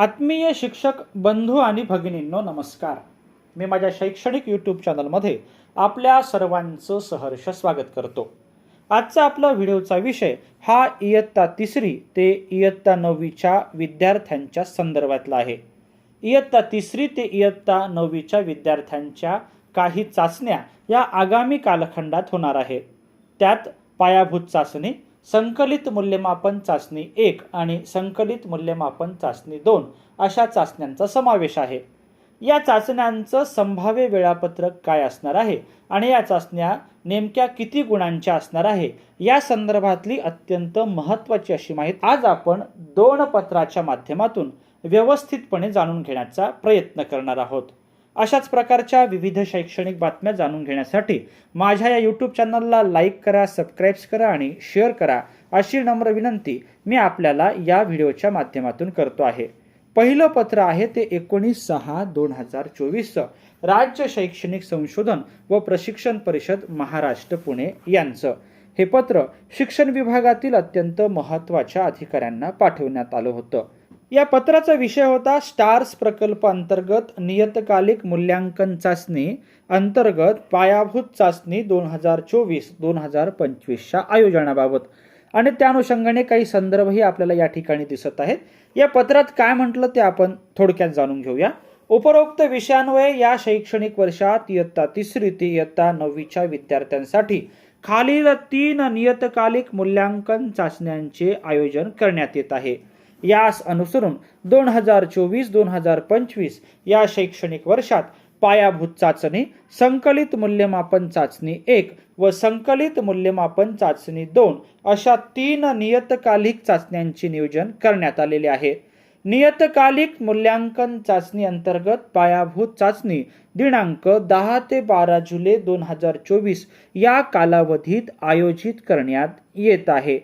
आत्मीय शिक्षक बंधू आणि भगिनींनो नमस्कार. मी माझ्या शैक्षणिक यूट्यूब चॅनलमध्ये आपल्या सर्वांचं सहर्ष स्वागत करतो. आजचा आपला व्हिडिओचा विषय हा इयत्ता तिसरी ते इयत्ता नववीच्या विद्यार्थ्यांच्या संदर्भातला आहे. इयत्ता तिसरी ते इयत्ता नववीच्या विद्यार्थ्यांच्या काही चाचण्या या आगामी कालखंडात होणार आहे. त्यात पायाभूत चाचणी संकलित मूल्यमापन चाचणी एक आणि संकलित मूल्यमापन चाचणी दोन अशा चाचण्यांचा समावेश आहे. या चाचण्यांचं संभाव्य वेळापत्रक काय असणार आहे आणि या चाचण्या नेमक्या किती गुणांच्या असणार आहे या संदर्भातली अत्यंत महत्त्वाची अशी माहिती आज आपण दोन पत्राच्या माध्यमातून व्यवस्थितपणे जाणून घेण्याचा प्रयत्न करणार आहोत. अशाच प्रकारच्या विविध शैक्षणिक बातम्या जाणून घेण्यासाठी माझ्या या यूट्यूब चॅनलला लाईक करा सबस्क्राईब्स करा आणि शेअर करा अशी नम्र विनंती मी आपल्याला या व्हिडिओच्या माध्यमातून करतो आहे. पहिलं पत्र आहे ते एकोणीस सहा दोन हजार चोवीसचं राज्य शैक्षणिक संशोधन व प्रशिक्षण परिषद महाराष्ट्र पुणे यांचं. हे पत्र शिक्षण विभागातील अत्यंत महत्त्वाच्या अधिकाऱ्यांना पाठवण्यात आलं होतं. या पत्राचा विषय होता स्टार्स प्रकल्प अंतर्गत नियतकालिक मूल्यांकन चाचणी अंतर्गत पायाभूत चाचणी दोन हजार चोवीस दोन हजार पंचवीसच्या आयोजनाबाबत. आणि त्या अनुषंगाने काही संदर्भही आपल्याला या ठिकाणी दिसत आहेत. या पत्रात काय म्हटलं ते आपण थोडक्यात जाणून घेऊया. उपरोक्त विषयान्वये या शैक्षणिक वर्षात इयत्ता तिसरी ते इयत्ता नववीच्या विद्यार्थ्यांसाठी खालील तीन नियतकालिक मूल्यांकन चाचण्यांचे आयोजन करण्यात येत आहे. यास अनुसरून दोन हजार चोवीस दोन हजार पंचवीस या शैक्षणिक वर्षात पायाभूत चाचणी संकलित मूल्यमापन चाचणी एक व संकलित मूल्यमापन चाचणी दोन अशा तीन नियतकालिक चाचण्यांचे नियोजन करण्यात आलेले आहे. नियतकालिक मूल्यांकन चाचणी अंतर्गत पायाभूत चाचणी दिनांक दहा ते बारा जुलै दोन हजार चोवीस या कालावधीत आयोजित करण्यात येत आहे.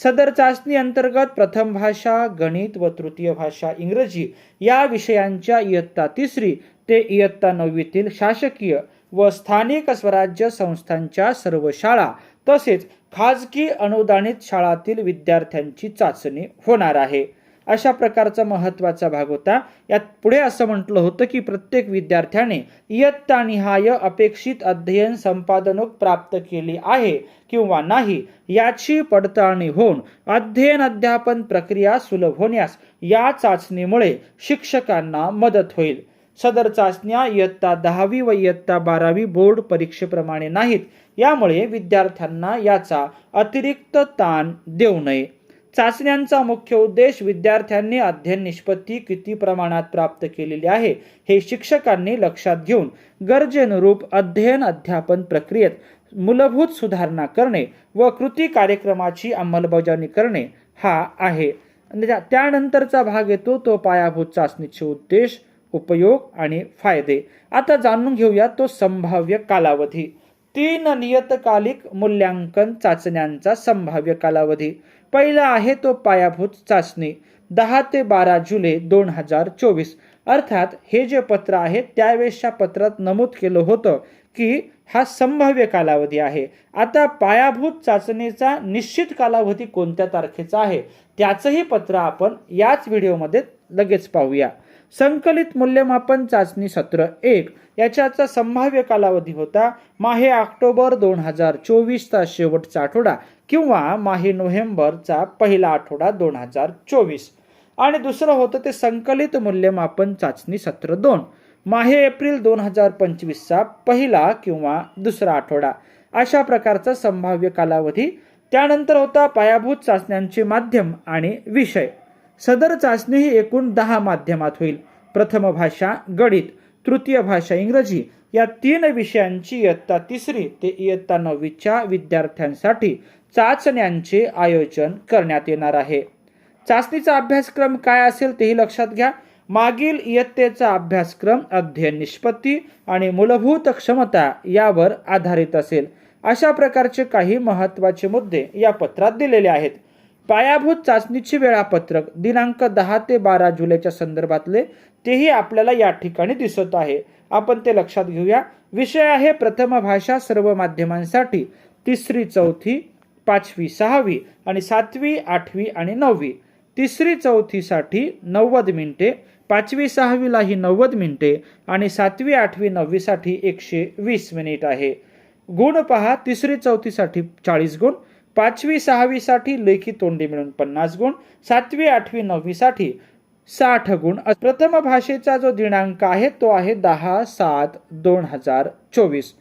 सदर चाचणी अंतर्गत प्रथम भाषा गणित व तृतीय भाषा इंग्रजी या विषयांच्या इयत्ता तिसरी ते इयत्ता नववीतील शासकीय व स्थानिक स्वराज्य संस्थांच्या सर्व शाळा तसेच खाजगी अनुदानित शाळातील विद्यार्थ्यांची चाचणी होणार आहे. अशा प्रकारचा महत्त्वाचा भाग होता. यात पुढे असं म्हटलं होतं की प्रत्येक विद्यार्थ्याने इयत्ता निहाय अपेक्षित अध्ययन संपादनोक प्राप्त केली आहे किंवा नाही याची पडताळणी होऊन अध्ययन अध्यापन प्रक्रिया सुलभ होण्यास या चाचणीमुळे शिक्षकांना मदत होईल. सदर चाचण्या इयत्ता दहावी व इयत्ता बारावी बोर्ड परीक्षेप्रमाणे नाहीत. यामुळे विद्यार्थ्यांना याचा अतिरिक्त ताण देऊ नये. चाचण्यांचा मुख्य उद्देश विद्यार्थ्यांनी अध्ययन निष्पत्ती किती प्रमाणात प्राप्त केलेली आहे हे शिक्षकांनी लक्षात घेऊन गरजेनुरूप अध्ययन अध्यापन प्रक्रियेत मूलभूत सुधारणा करणे व कृती कार्यक्रमाची अंमलबजावणी करणे हा आहे. त्यानंतरचा भाग येतो तो पायाभूत चाचणीचे उद्देश उपयोग आणि फायदे. आता जाणून घेऊया तो संभाव्य कालावधी. तीन नियतकालिक मूल्यांकन चाचण्यांचा संभाव्य कालावधी. पहिला आहे तो पायाभूत चाचणी दहा ते बारा जुलै दोन हजार चोवीस. अर्थात हे जे पत्र आहे त्यावेळेसच्या पत्रात नमूद केलं होतं की हा संभाव्य कालावधी आहे. आता पायाभूत चाचणीचा निश्चित कालावधी कोणत्या तारखेचा आहे त्याचंही पत्र आपण याच व्हिडिओमध्ये लगेच पाहूया. संकलित मूल्यमापन चाचणी सत्र एक. याच्याचा संभाव्य कालावधी होता माहे ऑक्टोबर दोन हजार चोवीसचा शेवटचा आठवडा किंवा माहे नोव्हेंबरचा पहिला आठवडा दोन हजार चोवीस. आणि दुसरं होतं ते संकलित मूल्यमापन चाचणी सत्र दोन. माहे एप्रिल दोन हजार पंचवीसचा पहिला किंवा दुसरा आठवडा. अशा प्रकारचा संभाव्य कालावधी. त्यानंतर होता पायाभूत चाचण्यांचे माध्यम आणि विषय. सदर चाचणी ही एकूण दहा माध्यमात होईल. प्रथम भाषा गणित तृतीय भाषा इंग्रजी या तीन विषयांची इयत्ता तिसरी ते इयत्ता नववीच्या विद्यार्थ्यांसाठी चाचण्यांचे आयोजन करण्यात येणार आहे. चाचणीचा अभ्यासक्रम काय असेल तेही लक्षात घ्या. मागील इयत्तेचा अभ्यासक्रम अध्ययन निष्पत्ती आणि मूलभूत क्षमता यावर आधारित असेल. अशा प्रकारचे काही महत्त्वाचे मुद्दे या पत्रात दिलेले आहेत. पायाभूत चाचणीचे वेळापत्रक दिनांक दहा ते बारा जुलैच्या संदर्भातले तेही आपल्याला या ठिकाणी दिसत आहे. आपण ते लक्षात घेऊया. विषय आहे प्रथम भाषा सर्व माध्यमांसाठी. तिसरी चौथी पाचवी सहावी आणि सातवी आठवी आणि नववी. तिसरी चौथीसाठी नव्वद मिनिटे पाचवी सहावीलाही नव्वद मिनिटे आणि सातवी आठवी नववीसाठी एकशे वीस मिनिट आहे. गुण पहा. तिसरी चौथीसाठी चाळीस गुण पाचवी सहावीसाठी लेखी तोंडी मिळून पन्नास गुण सातवी आठवी नववीसाठी साठ गुण. प्रथम भाषेचा जो दिनांक आहे तो आहे दहा सात दोन हजार चोवीस.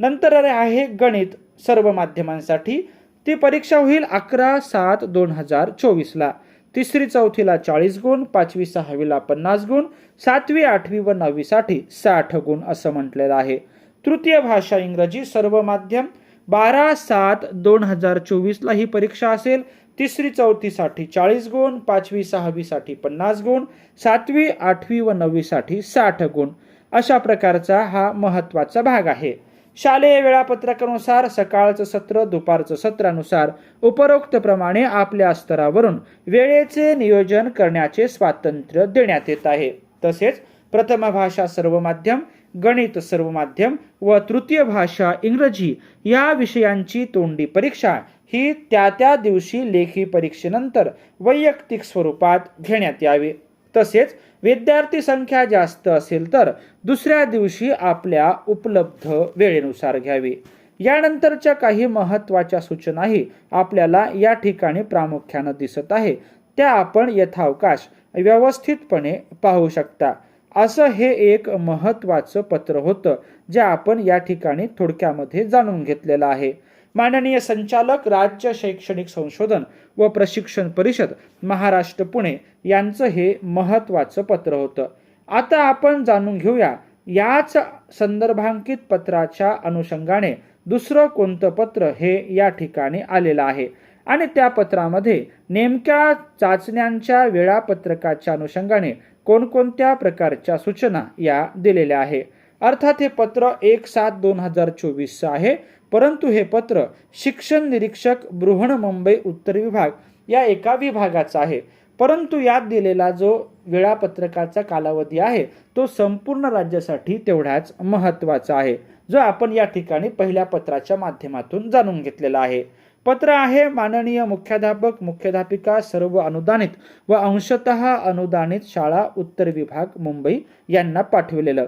नंतर आहे गणित. सर्व माध्यमांसाठी ती परीक्षा होईल अकरा सात दोन हजार चोवीसला. तिसरी चौथीला चाळीस गुण पाचवी सहावीला पन्नास गुण सातवी आठवी व नववीसाठी साठ गुण असं म्हटलेलं आहे. तृतीय भाषा इंग्रजी. सर्व माध्यम बारा सात दोन हजार चोवीसला ही परीक्षा असेल. तिसरी चौथीसाठी चाळीस गुण पाचवी सहावीसाठी पन्नास गुण सातवी आठवी व नववीसाठी साठ गुण. अशा प्रकारचा हा महत्त्वाचा भाग आहे. शालेय वेळापत्रकानुसार सकाळचं सत्र दुपारचं सत्रानुसार उपरोक्तप्रमाणे आपल्या स्तरावरून वेळेचे नियोजन करण्याचे स्वातंत्र्य देण्यात येत आहे. तसेच प्रथम भाषा सर्व माध्यम गणित सर्व माध्यम व तृतीय भाषा इंग्रजी या विषयांची तोंडी परीक्षा ही त्या त्या दिवशी लेखी परीक्षेनंतर वैयक्तिक स्वरूपात घेण्यात यावी. तसेच विद्यार्थी संख्या जास्त असेल तर दुसऱ्या दिवशी आपल्या उपलब्ध वेळेनुसार घ्यावी. यानंतरच्या काही महत्त्वाच्या सूचनाही आपल्याला या ठिकाणी प्रामुख्यानं दिसत आहे. त्या आपण यथावकाश व्यवस्थितपणे पाहू शकता. असं हे एक महत्त्वाचं पत्र होतं जे आपण या ठिकाणी थोडक्यामध्ये जाणून घेतलेलं आहे. माननीय संचालक राज्य शैक्षणिक संशोधन व प्रशिक्षण परिषद महाराष्ट्र पुणे यांचं हे महत्त्वाचं पत्र होतं. आता आपण जाणून घेऊया याच संदर्भांकित पत्राच्या अनुषंगाने दुसरं कोणतं पत्र हे या ठिकाणी आलेलं आहे. आणि त्या पत्रामध्ये नेमक्या चाचण्यांच्या वेळापत्रकाच्या अनुषंगाने कोणकोणत्या प्रकारच्या सूचना या दिलेल्या आहे? अर्थात हे पत्र एक सात दोन हजार चोवीसचं आहे. परंतु हे पत्र शिक्षण निरीक्षक बृहण मुंबई उत्तर विभाग या एका विभागाचा आहे. परंतु यात दिलेला जो वेळापत्रकाचा कालावधी आहे तो संपूर्ण राज्यासाठी तेवढाच महत्त्वाचा आहे जो आपण या ठिकाणी पहिल्या पत्राच्या माध्यमातून जाणून घेतलेला आहे. पत्र आहे. माननीय मुख्याध्यापक मुख्याध्यापिका सर्व अनुदानित व अंशतः अनुदानित शाळा उत्तर विभाग मुंबई यांना पाठविलेलं.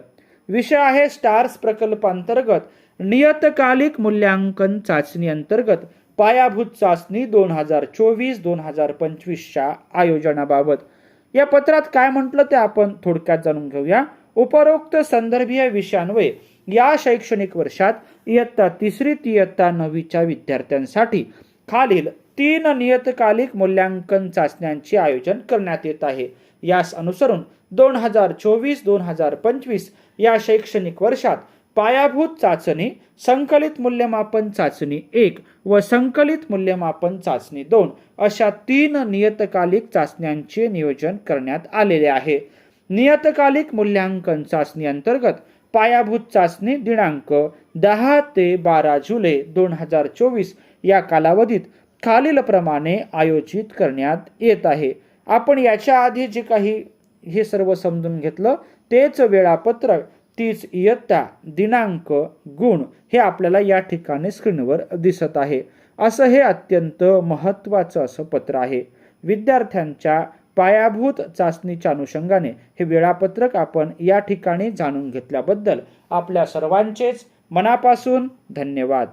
विषय आहे स्टार्स प्रकल्पांतर्गत. नियतकालिक मूल्यांकन चाचणी अंतर्गत पायाभूत चाचणी दोन हजार चोवीस दोन हजार पंचवीसच्या आयोजनाबाबत. या पत्रात काय म्हटलं ते आपण थोडक्यात जाणून घेऊया. उपरोक्त संदर्भीय विषयांवये या शैक्षणिक वर्षात इयत्ता तिसरी तियत्ता इयत्ता नववीच्या विद्यार्थ्यांसाठी खालील तीन नियतकालिक मूल्यांकन चाचण्यांचे आयोजन करण्यात येत आहे. यास अनुसरून दोन हजार चोवीस दोन हजार पंचवीस या शैक्षणिक वर्षात पायाभूत चाचणी संकलित मूल्यमापन चाचणी एक व संकलित मूल्यमापन चाचणी दोन अशा तीन नियतकालिक चाचण्यांचे नियोजन करण्यात आलेले आहे. नियतकालिक मूल्यांकन चाचणी अंतर्गत पायाभूत चाचणी दिनांक दहा ते बारा जुलै दोन हजार चोवीस या कालावधीत खालीलप्रमाणे आयोजित करण्यात येत आहे. आपण याच्या आधी जे काही हे सर्व समजून घेतलं तेच वेळापत्रक तीच इयत्ता दिनांक गुण हे आपल्याला या ठिकाणी स्क्रीनवर दिसत आहे. असं हे अत्यंत महत्त्वाचं असं पत्र आहे. विद्यार्थ्यांच्या पायाभूत चाचणीच्या अनुषंगाने हे वेळापत्रक आपण या ठिकाणी जाणून घेतल्याबद्दल आपल्या सर्वांचेच मनापासून धन्यवाद.